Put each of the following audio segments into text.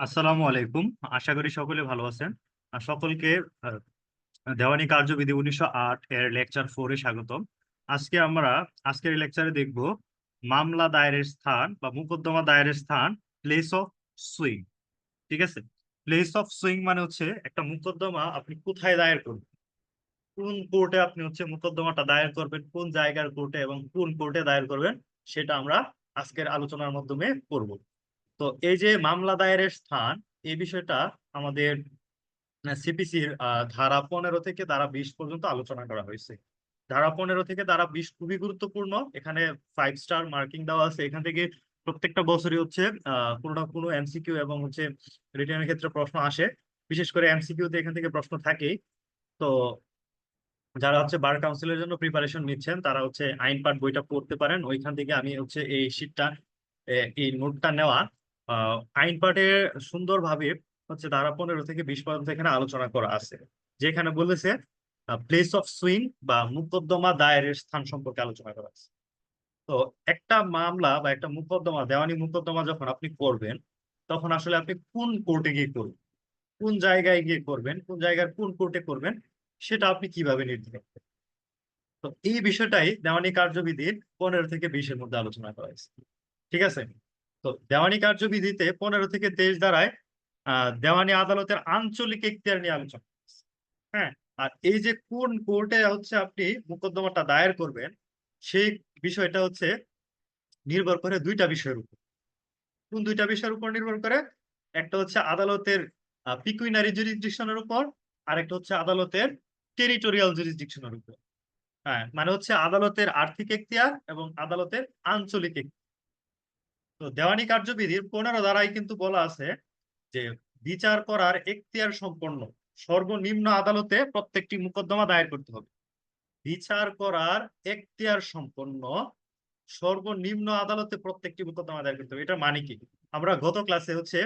আসসালামু আলাইকুম। আশা করি সকলে ভালো আছেন। সকলকে দেওয়ানি কার্যবিধি উনিশশো আট এর লেকচার ফোরে স্বাগতম। আজকে আমরা, আজকের লেকচারে দেখব মামলা দায়েরের স্থান বা মোকদ্দমা দায়েরের স্থান প্লেস অফ সুইং ঠিক আছে? প্লেস অফ সুইং মানে হচ্ছে একটা মোকদ্দমা আপনি কোথায় দায়ের করবেন? কোন কোর্টে আপনি হচ্ছে মোকদ্দমাটা দায়ের করবেন? কোন জায়গার কোর্টে এবং কোন কোর্টে দায়ের করবেন? সেটা আমরা আজকের আলোচনার মাধ্যমে করব। তো এই যে মামলা দায়েরের স্থান, এই বিষয়টা আমাদের সিপিসির ধারা পনেরো থেকে ধারা বিশ পর্যন্ত আলোচনা করা হয়েছে। ধারা পনেরো থেকে ধারা বিশ খুবই গুরুত্বপূর্ণ। এখানে ফাইভ স্টার মার্কিং দেওয়া আছে। এখান থেকে প্রত্যেকটা বছরই হচ্ছে কোনো না কোনো এমসিকিউ এবং হচ্ছে রিটার্নের ক্ষেত্রে প্রশ্ন আসে। বিশেষ করে এমসিকিউ তে এখান থেকে প্রশ্ন থাকেই। তো যারা হচ্ছে বার কাউন্সিলের জন্য প্রিপারেশন নিচ্ছেন, তারা হচ্ছে আইন পাঠ বইটা পড়তে পারেন। ওইখান থেকে আমি হচ্ছে এই শীটটা এই নোটটা নেওয়া। আইন পাঠে সুন্দরভাবে হচ্ছে ধারা পনেরো থেকে বিশ পর্যন্ত এখানে আলোচনা করা আছে। যেখানে বলেছে প্লেস অফ সুইং বা মোকদ্দমা দায়েরের স্থান সম্পর্কে আলোচনা করা আছে। তো একটা মামলা বা একটা মোকদ্দমা, দেওয়ানি মোকদ্দমা যখন আপনি করবেন, তখন আসলে আপনি কোন কোর্টে গিয়ে করবেন? কোন জায়গায় গিয়ে করবেন? কোন জায়গার কোন কোর্টে করবেন? সেটা আপনি কীভাবে নির্ধারণ করবেন? তো এই বিষয়টাই দেওয়ানি কার্যবিধির পনেরো থেকে বিশের মধ্যে আলোচনা করা হয়েছে। ঠিক আছে? তো দেওয়ানি কার্যবিধিতে পনেরো থেকে তেইশ আহ দেওয়ানি আদালতের আঞ্চলিক এখতিয়ার নিয়ে আলোচনা হ্যাঁ আর এই যে কোন কোর্টে হচ্ছে আপনি মোকদ্দমাটা দায়ের করবেন, সেই বিষয়টা হচ্ছে নির্ভর করে দুইটা বিষয়ের উপর। কোন দুইটা বিষয়ের উপর নির্ভর করে? একটা হচ্ছে আদালতের পিকুইনারি জুরিসডিকশনের উপর আর একটা হচ্ছে আদালতের টেরিটোরিয়াল জুরিসডিকশনের উপর। হ্যাঁ মানে হচ্ছে আদালতের আর্থিক এখতিয়ার এবং আদালতের আঞ্চলিক এখতিয়ার। তো দেওয়ানি কার্যবিধির পনেরো দ্বারাই কিন্তু বলা আছে যে বিচার করার এখতিয়ার সম্পন্ন সর্বনিম্ন আদালতে প্রত্যেকটি মোকদ্দমা দায়ের করতে হবে। বিচার করার এখতিয়ার সম্পন্ন সর্বনিম্ন আদালতে প্রত্যেকটি মোকদ্দমা দায়ের করতে হবে। এটা মানে কি? আমরা গত ক্লাসে হচ্ছে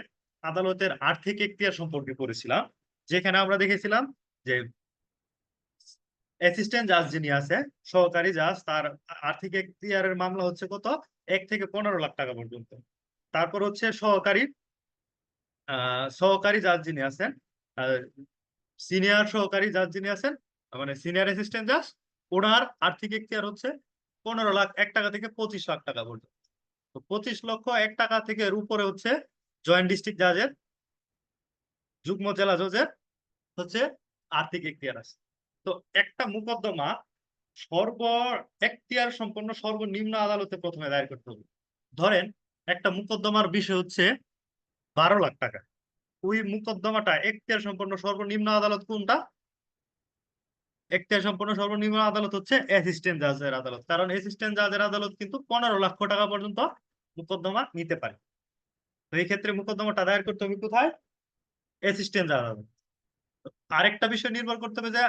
আদালতের আর্থিক এখতিয়ার সম্পর্কে পড়েছিলাম, যেখানে আমরা দেখেছিলাম যে অ্যাসিস্ট্যান্ট জাজ যিনি আছে, সহকারী জাজ তার আর্থিক এখতিয়ারের মামলা হচ্ছে কত? এক থেকে পনেরো লাখ টাকা পর্যন্ত। তারপর হচ্ছে সহকারী সহকারী জাজ যিনি আছেন সিনিয়র সহকারী জাজ যিনি আছেন মানে সিনিয়র অ্যাসিস্ট্যান্ট জাজ ওনার আর্থিক এখতিয়ার হচ্ছে পনেরো লাখ, এক টাকা থেকে পঁচিশ লাখ টাকা পর্যন্ত। তো পঁচিশ লক্ষ এক টাকা থেকে উপরে হচ্ছে জয়েন্ট ডিস্ট্রিক্ট জাজের যুগ্ম জেলা জজের হচ্ছে আর্থিক এখতিয়ার আছে। তো একটা মোকদ্দমা সর্ব এখতিয়ার সম্পন্ন, সর্বনিম্ন আদালতে প্রথমে দায়ের করতে হবে। ধরেন একটা মোকদ্দমার বিষয় হচ্ছে বারো লাখ টাকা। ওই মোকদ্দমাটা এখতিয়ার সম্পন্ন, সর্বনিম্ন আদালত কোনটা? এখতিয়ার সম্পন্ন, সর্বনিম্ন আদালত হচ্ছে অ্যাসিস্ট্যান্ট জাজের আদালত। কারণ অ্যাসিস্ট্যান্ট জাজের আদালত কিন্তু পনেরো লক্ষ টাকা পর্যন্ত মোকদ্দমা নিতে পারে। তো এই ক্ষেত্রে মোকদ্দমাটা দায়ের করতে হবে কোথায়? অ্যাসিস্ট্যান্ট আদালত। আরেকটা বিষয় নির্ভর করতে হবে যে,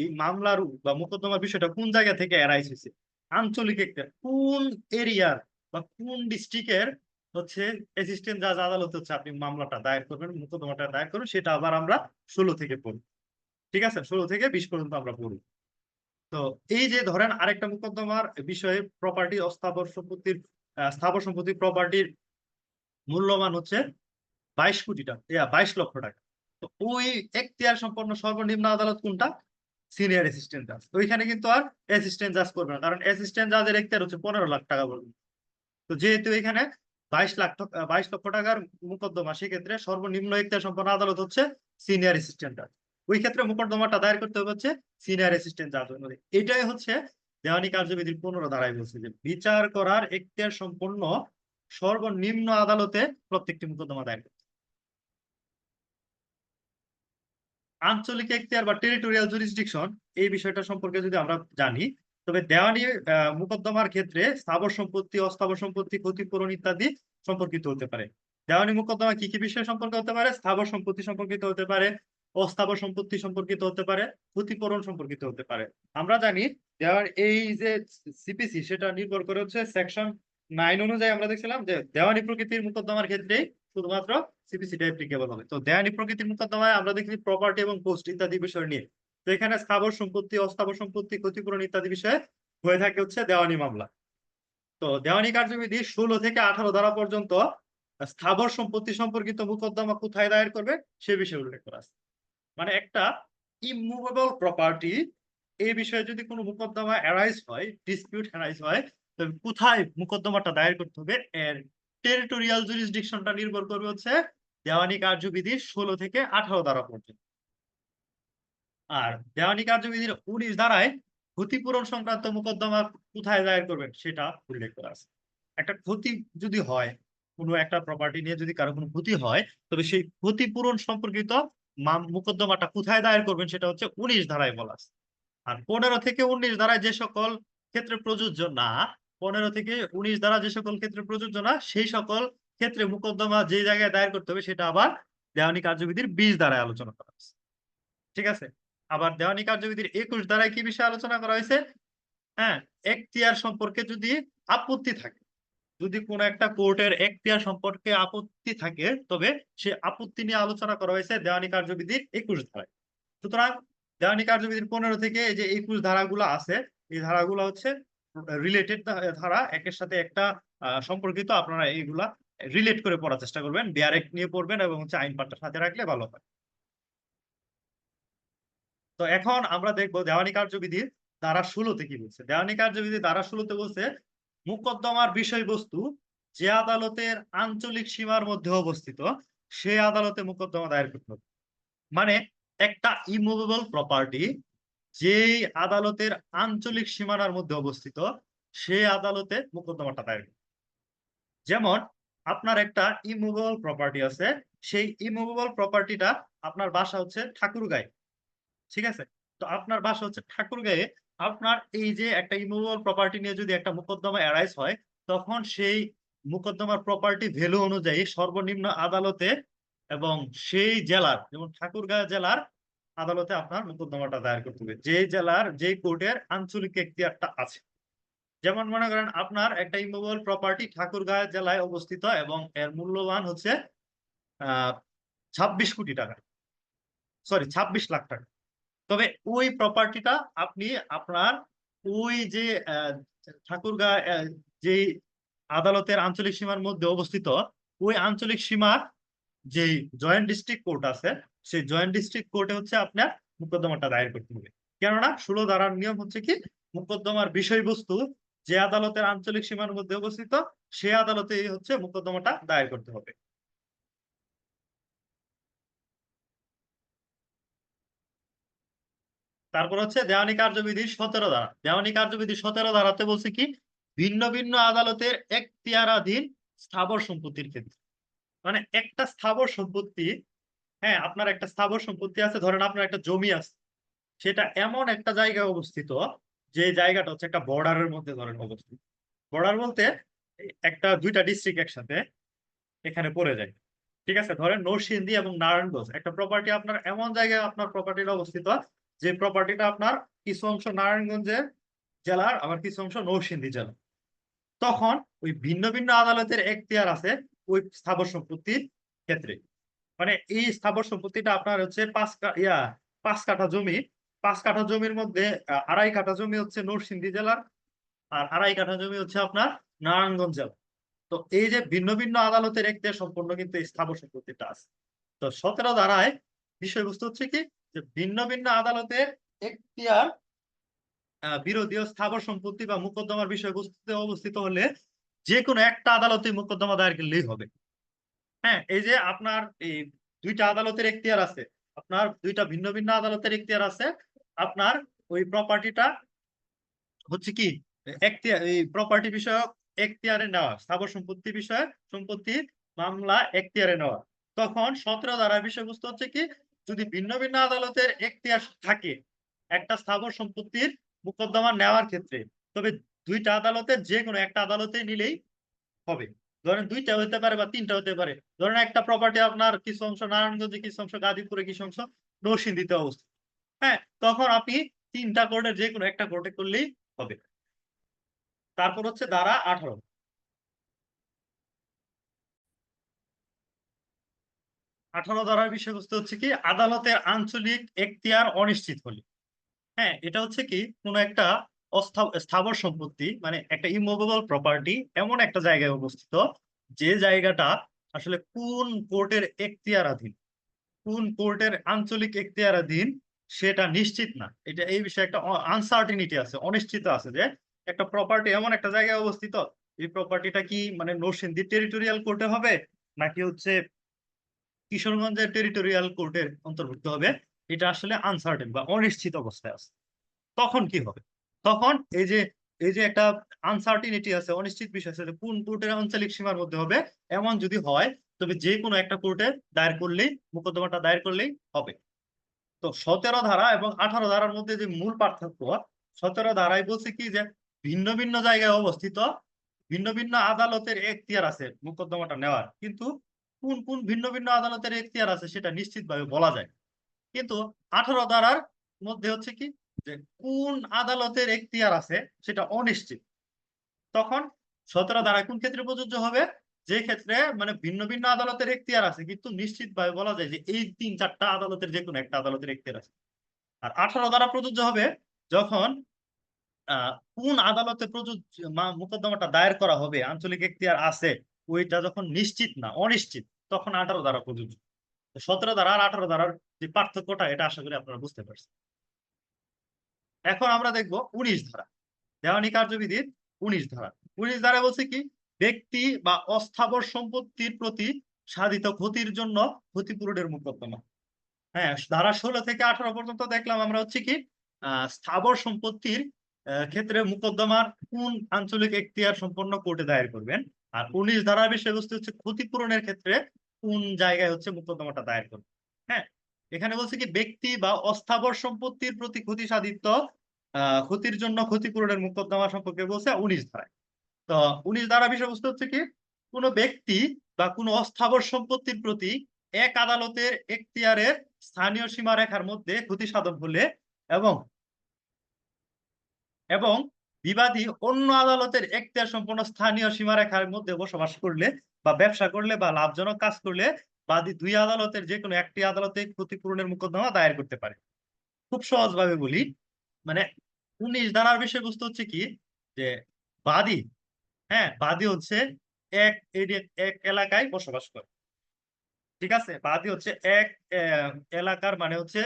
এই মামলার বা মোকদ্দমার বিষয়টা কোন জায়গা থেকে এরাইজ হয়েছে? আঞ্চলিক একটা, কোন এরিয়ার বা কোন ডিস্ট্রিক্টের হচ্ছে অ্যাসিস্ট্যান্ট জাজ আদালত হচ্ছে আপনি মামলাটা দায়ের করবেন, মোকদ্দমাটা দায়ের করবেন, সেটা আবার আমরা ষোলো থেকে পড়ি। ঠিক আছে? ষোলো থেকে বিশ পর্যন্ত আমরা পড়ি। তো এই যে ধরেন আরেকটা মোকদ্দমার বিষয়ে প্রপার্টি অস্থাবর সম্পত্তির স্থাবর সম্পত্তি প্রপার্টির মূল্যমান হচ্ছে বাইশ কোটি টাকা বাইশ লক্ষ টাকা। ওই এখতিয়ার সম্পন্ন সর্বনিম্ন আদালত কোনটা? সিনিয়র অ্যাসিস্ট্যান্ট জাজ ওইখানে কিন্তু আর অ্যাসিস্ট্যান্ট জাজ করবে না, কারণ অ্যাসিস্ট্যান্ট জাজের এখতিয়ার হচ্ছে পনেরো লাখ টাকা পর্যন্ত তো যেহেতু এখানে বাইশ লাখ বাইশ লক্ষ টাকার মোকদ্দমা, সেক্ষেত্রে সর্বনিম্ন এখতিয়ার সম্পন্ন আদালত হচ্ছে সিনিয়র অ্যাসিস্ট্যান্ট জাজ ওই ক্ষেত্রে মোকদ্দমাটা দায়ের করতে হবে হচ্ছে সিনিয়র অ্যাসিস্ট্যান্ট জাজ এটাই হচ্ছে দেওয়ানি কার্যবিধির পনেরো ধারায় বলছে যে বিচার করার এখতিয়ার সম্পন্ন সর্বনিম্ন আদালতে প্রত্যেকটি মোকদ্দমা দায়ের করতে আঞ্চলিক এখতিয়ার বা টেরিটোরিয়াল জুরিসডিকশন এই বিষয়টা সম্পর্কে যদি আমরা জানি, তবে দেওয়ানি মোকদ্দমার ক্ষেত্রে স্থাবর সম্পত্তি, অস্থাবর সম্পত্তি, ক্ষতিপূরণ ইত্যাদি সম্পর্কিত হতে পারে। দেওয়ানি মোকদ্দমা কি কি বিষয় সম্পর্কে হতে পারে? স্থাবর সম্পত্তি সম্পর্কিত হতে পারে, অস্থাবর সম্পত্তি সম্পর্কিত হতে পারে, ক্ষতিপূরণ সম্পর্কিত হতে পারে। আমরা জানি দেওয়ার এই যে সিপিসি সেটা নির্ভর করে হচ্ছে সেকশন নাইন অনুযায়ী আমরা দেখছিলাম যে দেওয়ানি প্রকৃতির মোকদ্দমার ক্ষেত্রে শুধুমাত্র সিপিসিটা অ্যাপ্লিকেবল হবে। তো দেয়ানি প্রকৃতির মোকদ্দমায়, আমরা দেখি প্রপার্টি এবং পোস্ট ইত্যাদি বিষয় নিয়ে। তো এখানে স্থাবর সম্পত্তি, অস্থাবর সম্পত্তি, ক্ষতিপূরণ ইত্যাদি বিষয়ে হয়ে থাকে হচ্ছে দেওয়ানি মামলা। তো দেওয়ানি কার্যবিধি ষোলো থেকে আঠারো ধারা পর্যন্ত স্থাবর সম্পত্তি সম্পর্কিত মোকদ্দমা কোথায় দায়ের করবে, সে বিষয়ে উল্লেখ করা আছে। মানে একটা ইমুভেবল প্রপার্টি এই বিষয়ে যদি কোনো মোকদ্দমা অ্যারাইজ হয় ডিসপিউট অ্যারাইজ হয় তবে কোথায় মোকদ্দমাটা দায়ের করতে হবে, এর টেরিটোরিয়াল জুরিসডিকশনটা নির্ভর করবে হচ্ছে দেওয়ানি কার্যবিধি ষোলো থেকে আঠারো ধারা পর্যন্ত। আর দেওয়ানি কার্যবিধির উনিশ ধারায় ক্ষতিপূরণ সংক্রান্ত মোকদ্দমা কোথায় দায়ের করবেন সেটা উল্লেখ করা আছে। একটা ক্ষতি যদি হয়, কোনো একটা প্রপার্টি নিয়ে যদি কারও কোনো ক্ষতি হয়, তবে সেই ক্ষতিপূরণ সম্পর্কিত মোকদ্দমাটা কোথায় দায়ের করবেন সেটা হচ্ছে উনিশ ধারায় বলা আছে। আর পনেরো থেকে উনিশ ধারায় যে সকল ক্ষেত্রে প্রযোজ্য না পনেরো থেকে উনিশ ধারা যে সকল ক্ষেত্রে প্রযোজ্য না, সেই সকল ক্ষেত্রে মোকদ্দমা যে জায়গায় দায়ের করতে হবে, সেটা আবার দেওয়ানি কার্যবিধির বিশ ধারায় আলোচনা করা হয়েছে। ঠিক আছে? আবার দেওয়ানি কার্যবিধির একুশ দ্বারায় কি বিষয়ে আলোচনা করা হয়েছে? হ্যাঁ এখতিয়ার সম্পর্কে যদি আপত্তি থাকে, যদি কোনো একটা কোর্টের এখতিয়ার সম্পর্কে আপত্তি থাকে, তবে সে আপত্তি নিয়ে আলোচনা করা হয়েছে দেওয়ানি কার্যবিধির একুশ ধারায় সুতরাং দেওয়ানি কার্যবিধির পনেরো থেকে এই যে একুশ ধারাগুলো আছে, এই ধারাগুলো হচ্ছে রিলেটেড ধারা একের সাথে একটা সম্পর্কিত আপনারা এইগুলা রিলেট করে পড়ার চেষ্টা করবেন। ডাইরেক্ট নিয়ে পড়বেন এবং হচ্ছে আইন পাঠটা সাথে রাখলে ভালো হয়। তো এখন আমরা দেখব দেওয়ানি কার্যবিধির ধারা ষোলোতে কি বলছে। দেওয়ানি কার্যবিধি ধারা ষোলোতে বলছে, মোকদ্দমার বিষয়বস্তু যে আদালতের আঞ্চলিক সীমার মধ্যে অবস্থিত, সে আদালতে মোকদ্দমা দায়ের করতে হবে। মানে একটা ইমুভেবল প্রপার্টি যেই আদালতের আঞ্চলিক সীমানার মধ্যে অবস্থিত সে আদালতে মোকদ্দমাটা দায়ের যেমন, আপনার একটা ইমুভেবল প্রপার্টি আছে, সেই ইমুভেবল প্রপার্টিটা আপনার বাসা হচ্ছে ঠাকুরগাঁয়ে, ঠিক আছে? তো আপনার বাসা হচ্ছে ঠাকুরগাঁয়ে, আপনার এই যে একটা ইমুভেবল প্রপার্টি নিয়ে যদি একটা মোকদ্দমা অ্যারাইজ হয়, তখন সেই মোকদ্দমার প্রপার্টি ভ্যালু অনুযায়ী সর্বনিম্ন আদালতে এবং সেই জেলার, যেমন ঠাকুরগাঁও জেলার আদালতে আপনার মোকদ্দমাটা দায়ের করতে হবে। যে জেলার যে কোর্টের আঞ্চলিক এখতিয়ারটা আছে। যেমন মনে করেন আপনার একটা ইমুভেবল প্রপার্টি ঠাকুরগাঁও জেলায় অবস্থিত এবং এর মূল্যবান হচ্ছে ছাব্বিশ কোটি টাকা। সরি ছাব্বিশ লাখ টাকা। তবে ওই প্রপার্টিটা আপনি আপনার ওই যে ঠাকুরগাঁ যে আদালতের আঞ্চলিক সীমার মধ্যে অবস্থিত, ওই আঞ্চলিক সীমার যে জয়েন্ট ডিস্ট্রিক্ট কোর্ট আছে সেই জয়েন্ট ডিস্ট্রিক্ট কোর্টে হচ্ছে আপনার মোকদ্দমাটা দায়ের করতে হবে। কেননা ষোলো ধারার নিয়ম হচ্ছে কি, মোকদ্দমার বিষয়বস্তু যে আদালতের আঞ্চলিক সীমার মধ্যে অবস্থিত, সে আদালতে হচ্ছে মোকদ্দমাটা দায়ের করতে হবে। তারপর হচ্ছে দেওয়ানি কার্যবিধি সতেরো ধারা। দেওয়ানি কার্যবিধি সতেরো ধারাতে বলছে কি, ভিন্ন ভিন্ন আদালতের এখতিয়ারাধীন স্থাবর সম্পত্তির ক্ষেত্রে। মানে একটা স্থাবর সম্পত্তি হ্যাঁ আপনার একটা স্থাবর সম্পত্তি আছে, ধরেন আপনার একটা জমি আছে। সেটা এমন একটা জায়গায় অবস্থিত, যে জায়গাটা হচ্ছে একটা বর্ডারের মধ্যে ধরেন অবস্থিত। বর্ডার বলতে একটা দুইটা ডিস্ট্রিক্ট একসাথে এখানে পড়ে যায়। ঠিক আছে? ধরেন নরসিংদী এবং নারায়ণগঞ্জ। একটা প্রপার্টি আপনার এমন জায়গায় আপনার প্রপার্টিটা অবস্থিত, যে প্রপার্টিটা আপনার কিছু অংশ নারায়ণগঞ্জের জেলার, আবার কিছু অংশ নরসিংদী জেলা তখন ওই ভিন্ন ভিন্ন আদালতের এখতিয়ার আছে ওই স্থাবর সম্পত্তির ক্ষেত্রে। মানে এই স্থাবর সম্পত্তিটা আপনার হচ্ছে পাঁচ ইয়া পাঁচ কাঠা জমি। পাঁচ কাঠা জমির মধ্যে আড়াই কাঠা জমি হচ্ছে নরসিংদী জেলার আর আড়াই কাঠা জমি হচ্ছে আপনার নারায়ণগঞ্জ জেলা তো এই যে ভিন্ন ভিন্ন আদালতের এখতিয়ার সম্পূর্ণ কিন্তু স্থাবর সম্পত্তিটা আছে। তো সতেরো ধারায় বিষয়বস্তু হচ্ছে কি? যে ভিন্ন ভিন্ন আদালতের এখতিয়ার আহ, বিরোধীয় স্থাবর সম্পত্তি বা মোকদ্দমার বিষয়বস্তুতে অবস্থিত হলে যে কোনো একটা আদালতে মোকদ্দমা দায়ের করলেই হবে। হ্যাঁ এই যে আপনার এই দুইটা আদালতের এখতিয়ার আছে, আপনার দুইটা ভিন্ন ভিন্ন আদালতের এখতিয়ার আছে, আপনার ওই প্রপার্টিটা হচ্ছে কি, এখতিয়ার, এই প্রপার্টি বিষয়ক এখতিয়ারে নেওয়া, স্থাবর সম্পত্তি বিষয়ক সম্পত্তির মামলা এখতিয়ারে নেওয়া। তখন সতেরো ধারার বিষয়বস্তু হচ্ছে কি, যদি ভিন্ন ভিন্ন আদালতের এখতিয়ার থাকে, একটা স্থাবর সম্পত্তির মোকদ্দমা নেওয়ার ক্ষেত্রে, তবে দুইটা আদালতের যে কোনো একটা আদালতে নিলেই হবে। ধরেন দুইটা হতে পারে বা তিনটা হতে পারে। ধরেন একটা প্রপার্টি আপনার কিছু অংশ নারায়ণগঞ্জে, কিছু অংশ গাজীপুরে, কিছু অংশ নরসিংদীতে অবস্থিত। হ্যাঁ তখন আপনি তিনটা কোর্টের যে কোনো একটা কোর্টে করলেই হবে। তারপর হচ্ছে দ্বারা আঠারো। আঠারো ধারার বিষয়বস্তু হচ্ছে কি, আদালতের আঞ্চলিক এখতিয়ার অনিশ্চিত হলে। হ্যাঁ এটা হচ্ছে কি, কোনো একটা স্থাবর সম্পত্তি মানে একটা ইমুভেবল প্রপার্টি এমন একটা জায়গায় অবস্থিত, যে জায়গাটা আসলে কোন কোর্টের এখতিয়ারাধীন? কোন কোর্টের আঞ্চলিক এখতিয়ারাধীন? সেটা নিশ্চিত না। এটা এই বিষয়ে একটা আনসার্টিনিটি আছে, অনিশ্চিত আছে যে একটা প্রপার্টি এমন একটা জায়গায় অবস্থিত, এই প্রপার্টিটা কি মানে নরসিংদী টেরিটোরিয়াল কোর্টে হবে, নাকি হচ্ছে কিশোরগঞ্জের টেরিটোরিয়াল কোর্টের অন্তর্ভুক্ত হবে? এটা আসলে আনসার্টেন বা অনিশ্চিত অবস্থায় আছে। তখন কি হবে? তখন এই যে এই যে একটা আনসার্টিনিটি আছে, অনিশ্চিত বিষয় আছে কোন কোর্টের আঞ্চলিক সীমার মধ্যে হবে, এমন যদি হয়, তবে যে কোনো একটা কোর্টে দায়ের করলেই, মোকদ্দমাটা দায়ের করলেই হবে। তো সতেরো ধারা এবং আঠারো ধারার মধ্যে যে মূল পার্থক্য, সতেরো ধারায় বলছে কি যে ভিন্ন ভিন্ন জায়গায় অবস্থিত, ভিন্ন ভিন্ন আদালতের এখতিয়ার আছে মোকদ্দমাটা নেওয়ার। কিন্তু কোন কোন ভিন্ন ভিন্ন আদালতের এখতিয়ার আছে সেটা নিশ্চিতভাবে বলা যায়। কিন্তু আঠারো ধারার মধ্যে হচ্ছে কি যে কোন আদালতের এখতিয়ার আছে সেটা অনিশ্চিত। তখন সতেরো ধারা কোন ক্ষেত্রে প্রযোজ্য হবে? যে ক্ষেত্রে মানে ভিন্ন ভিন্ন আদালতের এখতিয়ার আছে, কিন্তু নিশ্চিতভাবে বলা যায় যে এই তিন চারটা আদালতের যে কোনো একটা আদালতের এখতিয়ার আছে। আর আঠারো দ্বারা প্রযোজ্য হবে যখন কোন আদালতে প্রযোজ্য মোকদ্দমাটা দায়ের করা হবে, আঞ্চলিক এখতিয়ার আছে, ওইটা যখন নিশ্চিত না, অনিশ্চিত, তখন আঠারো দ্বারা প্রযোজ্য। সতেরো দ্বারা আর আঠারো দ্বারার যে পার্থক্যটা, এটা আশা করি আপনারা বুঝতে পারছেন। এখন আমরা দেখব উনিশ ধারা। দেওয়ানি কার্যবিধির উনিশ ধারা। উনিশ ধারা বলছে কি? ব্যক্তি বা অস্থাবর সম্পত্তির প্রতি সাধিত ক্ষতির জন্য ক্ষতিপূরণের মোকদ্দমা। হ্যাঁ ধারা ষোলো থেকে আঠারো পর্যন্ত দেখলাম আমরা হচ্ছে কি? স্থাবর সম্পত্তির ক্ষেত্রে মোকদ্দমার কোন আঞ্চলিক এখতিয়ার সম্পন্ন কোর্টে দায়ের করবেন? আর উনিশ ধারার বিষয়বস্তু হচ্ছে ক্ষতিপূরণের ক্ষেত্রে কোন জায়গায় হচ্ছে মোকদ্দমাটা দায়ের করবেন? হ্যাঁ এখানে বলছে কি, ব্যক্তি বা অস্থাবর সম্পত্তির প্রতি ক্ষতি সাধিত ক্ষতির জন্য ক্ষতিপূরণের মোকদ্দমা সম্পর্কে বলছে উনিশ ধারায়। তো উনিশ ধারা বিষয়বস্তু হচ্ছে কি, কোনো ব্যক্তি বা কোনো অস্থাবর সম্পত্তির প্রতি এক আদালতের এখতিয়ারের স্থানীয় সীমারেখার মধ্যে ক্ষতি সাধন হলে এবং এবং বিবাদী অন্য আদালতের এখতিয়ার সম্পন্ন স্থানীয় সীমারেখার মধ্যে বসবাস করলে বা ব্যবসা করলে বা লাভজনক কাজ করলে বাদী দুই আদালতের যে কোনো একটি আদালতে ক্ষতিপূরণের মোকদ্দমা দায়ের করতে পারে। খুব সহজভাবে বলি মানে উনিশ ধারার বিষয়বস্তু হচ্ছে কি, যে বাদী হ্যাঁ বাদী হচ্ছে এক এক এলাকায় বসবাস করে। ঠিক আছে? বাদী হচ্ছে এক এলাকার মানে হচ্ছে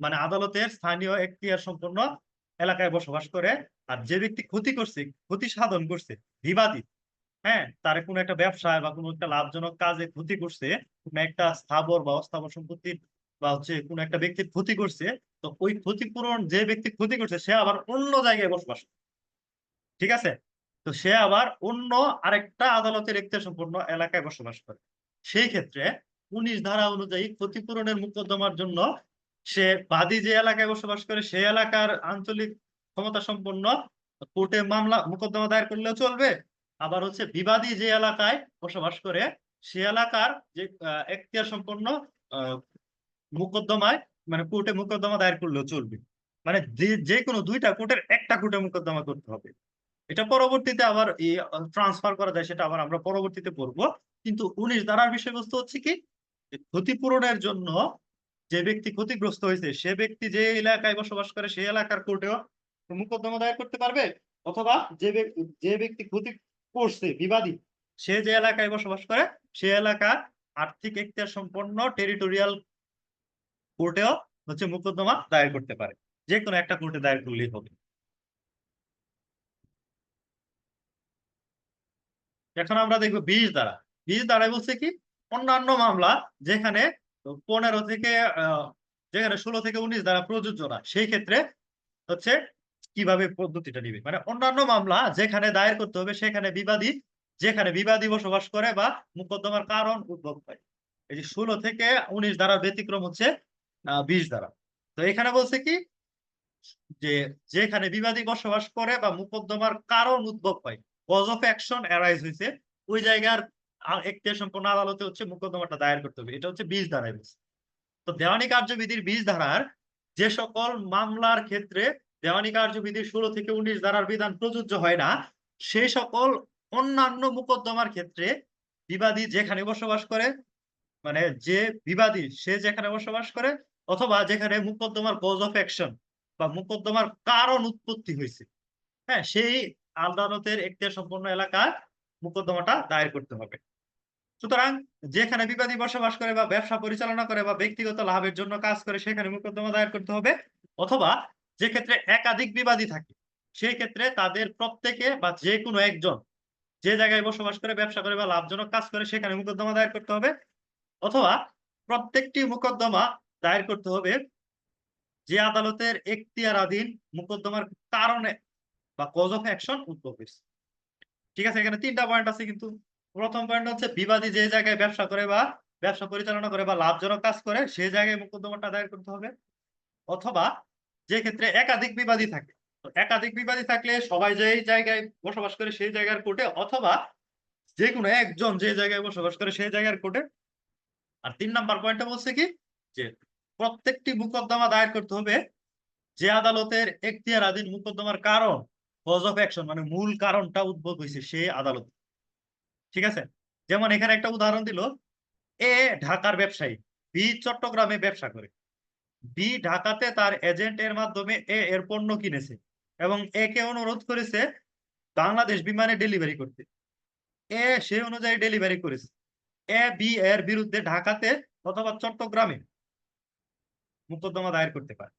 মানে আদালতের স্থানীয় এখতিয়ার সম্পন্ন এলাকায় বসবাস করে। আর যে ব্যক্তি ক্ষতি করছে, ক্ষতি সাধন করছে, বিবাদী হ্যাঁ তার কোনো একটা ব্যবসায় বা কোনো একটা লাভজনক কাজে ক্ষতি করছে, কোনো একটা স্থাবর বা অস্থাবর সম্পত্তির বা হচ্ছে কোনো একটা ব্যক্তির ক্ষতি করছে, তো ওই ক্ষতিপূরণ যে ব্যক্তি ক্ষতি করছে, সে আবার অন্য জায়গায় বসবাস ঠিক আছে? তো সে আবার অন্য আরেকটা আদালতের এখতিয়ার সম্পন্ন এলাকায় বসবাস করে। সেই ক্ষেত্রে উনিশ ধারা অনুযায়ী ক্ষতিপূরণের মোকদ্দমার জন্য সে বাদী যে এলাকায় বসবাস করে সে এলাকার আঞ্চলিক ক্ষমতা সম্পন্ন কোর্টে মামলা, মোকদ্দমা দায়ের করলেও চলবে আবার হচ্ছে বিবাদী যে এলাকায় বসবাস করে, সে এলাকার যে এখতিয়ার সম্পন্ন মোকদ্দমায় মানে কোর্টে মোকদ্দমা দায়ের করলেও চলবে। মানে যে কোনো দুইটা কোর্টের একটা কোর্টে মোকদ্দমা করতে হবে। এটা পরবর্তীতে আবার ট্রান্সফার করা যায়, সেটা আবার আমরা পরবর্তীতে পড়ব। কিন্তু উনিশ ধারার বিষয়বস্তু হচ্ছে কি? ক্ষতিপূরণের জন্য যে ব্যক্তি ক্ষতিগ্রস্ত হয়েছে, সে ব্যক্তি যে এলাকায় বসবাস করে সেই এলাকার কোর্টেও মোকদ্দমা দায়ের করতে পারবে? অথবা যে ব্যক্তি যে ব্যক্তি ক্ষতি করছে বিবাদী। সে যে এলাকায় বসবাস করে, সে এলাকার আর্থিক এখতিয়ার সম্পন্ন টেরিটোরিয়াল কোর্টেও হচ্ছে মোকদ্দমা দায়ের করতে পারে। যে কোনো একটা কোর্টে দায়ের করলেই হবে। এখন আমরা দেখব বিশ দ্বারা। বিশ ধারায় বলছে কি, অন্যান্য মামলা যেখানে পনেরো থেকে যেখানে ষোলো থেকে উনিশ দ্বারা প্রযোজ্য না, সেই ক্ষেত্রে হচ্ছে কীভাবে পদ্ধতিটা নিবে? মানে অন্যান্য মামলা যেখানে দায়ের করতে হবে, সেখানে বিবাদী, যেখানে বিবাদী বসবাস করে বা মোকদ্দমার কারণ উদ্ভব হয়। এই যে ষোলো থেকে উনিশ ধারার ব্যতিক্রম হচ্ছে বিশ ধারা। তো এখানে বলছে কি? যে যেখানে বিবাদী বসবাস করে বা মোকদ্দমার কারণ উদ্ভব হয় কজ অফ অ্যাকশন অ্যারাইজ হয়েছে ওই জায়গার এখতিয়ার সম্পন্ন আদালতে হচ্ছে মোকদ্দমাটা দায়ের করতে হবে। এটা হচ্ছে বিশ ধারায় তো দেওয়ানি কার্যবিধির বিশ ধারার যে সকল মামলার ক্ষেত্রে দেওয়ানি কার্যবিধির ষোলো থেকে উনিশ ধারার বিধান প্রযোজ্য হয় না। সেই সকল অন্যান্য মোকদ্দমার ক্ষেত্রে বিবাদী যেখানে বসবাস করে মানে যে বিবাদী সে যেখানে বসবাস করে অথবা যেখানে মোকদ্দমার কজ অফ অ্যাকশন বা মোকদ্দমার কারণ উৎপত্তি হয়েছে হ্যাঁ সেই আদালতের এখতিয়ার সম্পন্ন এলাকায় মোকদ্দমাটা দায়ের করতে হবে। সুতরাং যেখানে বিবাদী বসবাস করে বা ব্যবসা পরিচালনা করে বা ব্যক্তিগত লাভের জন্য কাজ করে, সেখানে মোকদ্দমা দায়ের করতে হবে অথবা যে ক্ষেত্রে একাধিক বিবাদী থাকে সেই ক্ষেত্রে তাদের প্রত্যেকে বা যে কোনো একজন যে জায়গায় বসবাস করে, ব্যবসা করে বা লাভজনক কাজ করে, সেখানে মোকদ্দমা দায়ের করতে হবে। অথবা প্রত্যেকটি মোকদ্দমা দায়ের করতে হবে যে আদালতের এখতিয়ারাধীন মোকদ্দমার কারণে বা কজ অফ অ্যাকশন উদ্ভব হয়েছে। ঠিক আছে, এখানে তিনটা পয়েন্ট আছে কিন্তু। প্রথম পয়েন্ট হচ্ছে বিবাদী যে জায়গায় ব্যবসা করে বা ব্যবসা পরিচালনা করে বা লাভজনক কাজ করে সেই জায়গায় মোকদ্দমাটা দায়ের করতে হবে। অথবা যে ক্ষেত্রে একাধিক বিবাদী থাকে। তো একাধিক বিবাদী থাকলে সবাই যেই জায়গায় বসবাস করে সেই জায়গার কোর্টে অথবা যে কোনো একজন যে জায়গায় বসবাস করে সেই জায়গার কোর্টে আর তিন নাম্বার পয়েন্টটা বলছে কি? যে প্রত্যেকটি মোকদ্দমা দায়ের করতে হবে যে আদালতের এখতিয়ারাধীন মোকদ্দমার কারণ কজ অফ অ্যাকশন মানে মূল কারণটা উদ্ভব হয়েছে সেই আদালত। ঠিক আছে? যেমন এখানে একটা উদাহরণ দিল, এ ঢাকার ব্যবসায়ী, বি চট্টগ্রামে ব্যবসা করে। বি ঢাকাতে তার এজেন্টের মাধ্যমে এ এর পণ্য কিনেছে এবং এ কে অনুরোধ করেছে বাংলাদেশ বিমানে ডেলিভারি করতে। এ সে অনুযায়ী ডেলিভারি করেছে। এ, বি এর বিরুদ্ধে ঢাকাতে অথবা চট্টগ্রামে মোকদ্দমা দায়ের করতে পারে।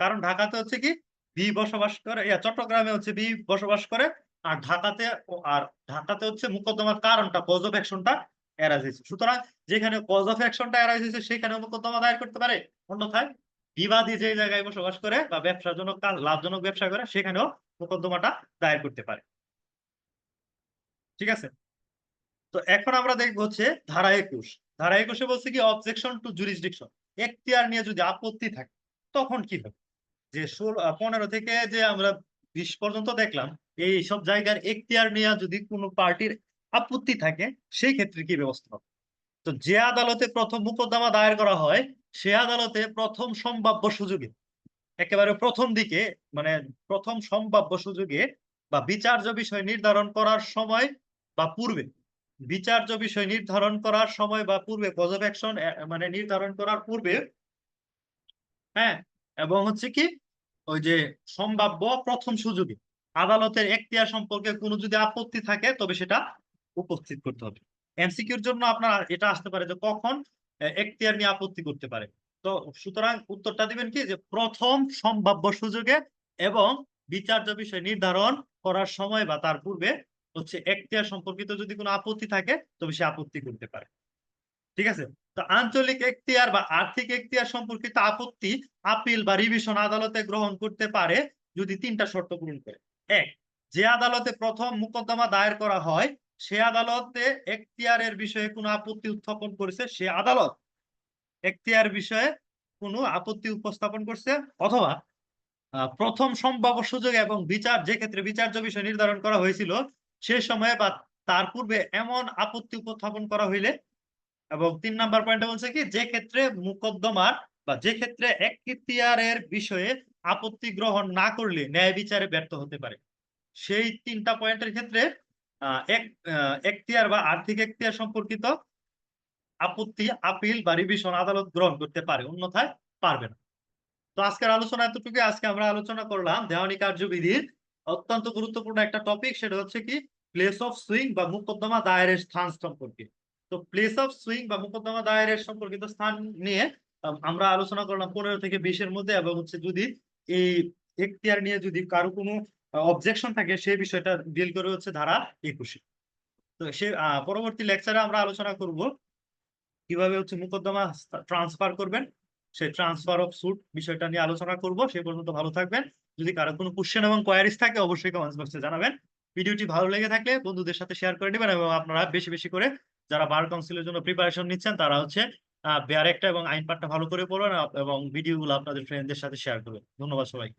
কারণ ঢাকাতে হচ্ছে কি, বি বসবাস করে চট্টগ্রামে হচ্ছে বি বসবাস করে, আর ঢাকাতে আর ঢাকাতে হচ্ছে মোকদ্দমার কারণটা অ্যাকশনটা এরাইজ হয়েছে। সুতরাং যেখানে কজ অফ অ্যাকশনটা এরাইজ হয়েছে, সেখানে মোকদ্দমা দায়ের করতে পারে। অন্যথায় বিবাদী যে জায়গায় বসবাস করে বা ব্যবসাজনক কাজ, লাভজনক ব্যবসা করে, সেখানেও মোকদ্দমাটা দায়ের করতে পারে। ঠিক আছে? তো এখন আমরা দেখব হচ্ছে ধারা একুশ। ধারা একুশে বলছে কি অবজেকশন টু জুরিসডিকশন এখতিয়ার নিয়ে যদি আপত্তি থাকে, তখন কি হবে? যে পনেরো থেকে যে আমরা বিশ পর্যন্ত দেখলাম, এই সব জায়গার এখতিয়ার নিয়ে যদি কোনো পার্টির আপত্তি থাকে, সেই ক্ষেত্রে কি ব্যবস্থা হবে? তো যে আদালতে প্রথম মোকদ্দমা দায়ের করা হয়, সে আদালতে প্রথম সম্ভাব্য সুযোগে, একেবারে প্রথম দিকে মানে প্রথম সম্ভাব্য সুযোগে বা বিচার্য বিষয় নির্ধারণ করার সময় বা পূর্বে, বিচার্য বিষয় নির্ধারণ করার সময় বা পূর্বে অ্যাকশন মানে নির্ধারণ করার পূর্বে হ্যাঁ এবং হচ্ছে কি, ওই যে সম্ভাব্য প্রথম সুযোগে, আদালতের এখতিয়ার সম্পর্কে কোনো যদি আপত্তি থাকে, তবে সেটা উপস্থিত করতে হবে। এমসিকিউর জন্য আপনার এটা আসতে পারে যে কখন এখতিয়ার নিয়ে আপত্তি করতে পারে। তো সুতরাং উত্তরটা দিবেন কি যে প্রথম সম্ভাব্য সুযোগে এবং বিচার্য বিষয় নির্ধারণ করার সময় বা তার পূর্বে হচ্ছে এখতিয়ার সম্পর্কিত যদি কোনো আপত্তি থাকে, তবে সে আপত্তি করতে পারে। ঠিক আছে? তো আঞ্চলিক এখতিয়ার বা আর্থিক এখতিয়ার সম্পর্কিত আপত্তি আপিল বা রিভিশন আদালতে গ্রহণ করতে পারে যদি তিনটা শর্ত পূরণ করে। এক, যে আদালতে প্রথম মোকদ্দমা দায়ের করা হয় সে আদালতে এখতিয়ারের বিষয়ে কোনো আপত্তি উত্থাপন করেছে? সে আদালত এখতিয়ার বিষয়ে কোনো আপত্তি উপস্থাপন করছে? অথবা প্রথম সম্ভাব্য সুযোগ এবং বিচার, যে ক্ষেত্রে বিচার্য বিষয় নির্ধারণ করা হয়েছিল, সে সময়ে বা তার পূর্বে এমন আপত্তি উপস্থাপন করা হইলে? এবং তিন নাম্বার পয়েন্টে বলছে কি, যে ক্ষেত্রে মোকদ্দমার বা যে ক্ষেত্রে এখতিয়ারের বিষয়ে আপত্তি গ্রহণ না করলে ন্যায় বিচারে ব্যর্থ হতে পারে। সেই তিনটা পয়েন্টের ক্ষেত্রে এখতিয়ার বা আর্থিক এখতিয়ার সম্পর্কিত আপত্তি, আপিল বা রিভিশন আদালত গ্রহণ করতে পারে, অন্যথায় পারবে না। তো আজকের আলোচনা এতটুকু আজকে আমরা আলোচনা করলাম দেওয়ানি কার্যবিধির অত্যন্ত গুরুত্বপূর্ণ একটা টপিক সেটা হচ্ছে কি প্লেস অফ সুইং বা মোকদ্দমা দায়েরের স্থান সম্পর্কে। তো প্লেস অফ সুইং বা মুকদ্দমা দায়েরের সম্পর্কিত স্থান নিয়ে আমরা আলোচনা করলাম পনেরো থেকে বিশের মধ্যে এবং হচ্ছে যদি এই এখতিয়ার নিয়ে যদি কারও কোনো অবজেকশন থাকে সেই বিষয়টা ডিল করে হচ্ছে ধারা একুশে। তো সে পরবর্তী লেকচারে আমরা আলোচনা করব কীভাবে হচ্ছে মোকদ্দমা ট্রান্সফার করবেন। সেই ট্রান্সফার অফ সুট বিষয়টা নিয়ে আলোচনা করব। সে পর্যন্ত ভালো থাকবেন। যদি কারও কোনো কোশ্চেন এবং কোয়ারিজ থাকে, অবশ্যই কমেন্টস বক্সে জানাবেন। ভিডিওটি ভালো লেগে থাকলে বন্ধুদের সাথে শেয়ার করে নেবেন এবং আপনারা বেশি বেশি করে যারা বার কাউন্সিলের জন্য প্রিপারেশন নিচ্ছেন, তারা হচ্ছে, আহ বেয়ার একটা এবং আইন পাঠটা ভালো করে পড়বেন এবং ভিডিওগুলো আপনাদের ফ্রেন্ডদের সাথে শেয়ার করবেন ধন্যবাদ সবাই